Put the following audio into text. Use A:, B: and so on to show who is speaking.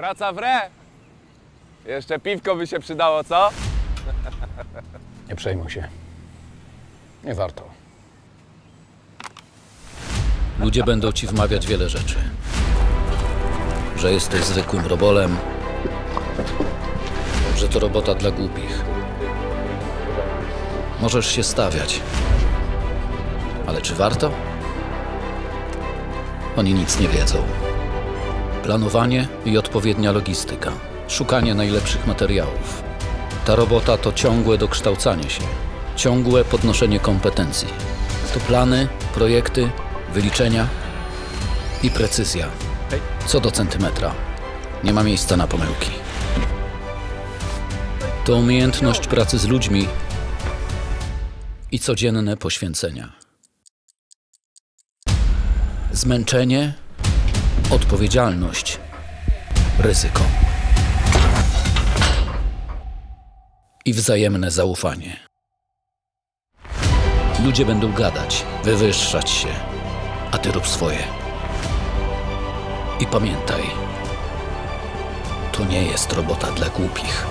A: Praca w re. Jeszcze piwko by się przydało, co?
B: Nie przejmuj się. Nie warto.
C: Ludzie będą ci wmawiać wiele rzeczy. Że jesteś zwykłym robolem, że to robota dla głupich. Możesz się stawiać. Ale czy warto? Oni nic nie wiedzą. Planowanie i odpowiednia logistyka, szukanie najlepszych materiałów. Ta robota to ciągłe dokształcanie się, ciągłe podnoszenie kompetencji. To plany, projekty, wyliczenia i precyzja. Co do centymetra. Nie ma miejsca na pomyłki. To umiejętność pracy z ludźmi i codzienne poświęcenia. Zmęczenie, odpowiedzialność, ryzyko. I wzajemne zaufanie. Ludzie będą gadać, wywyższać się, a ty rób swoje. I pamiętaj, to nie jest robota dla głupich.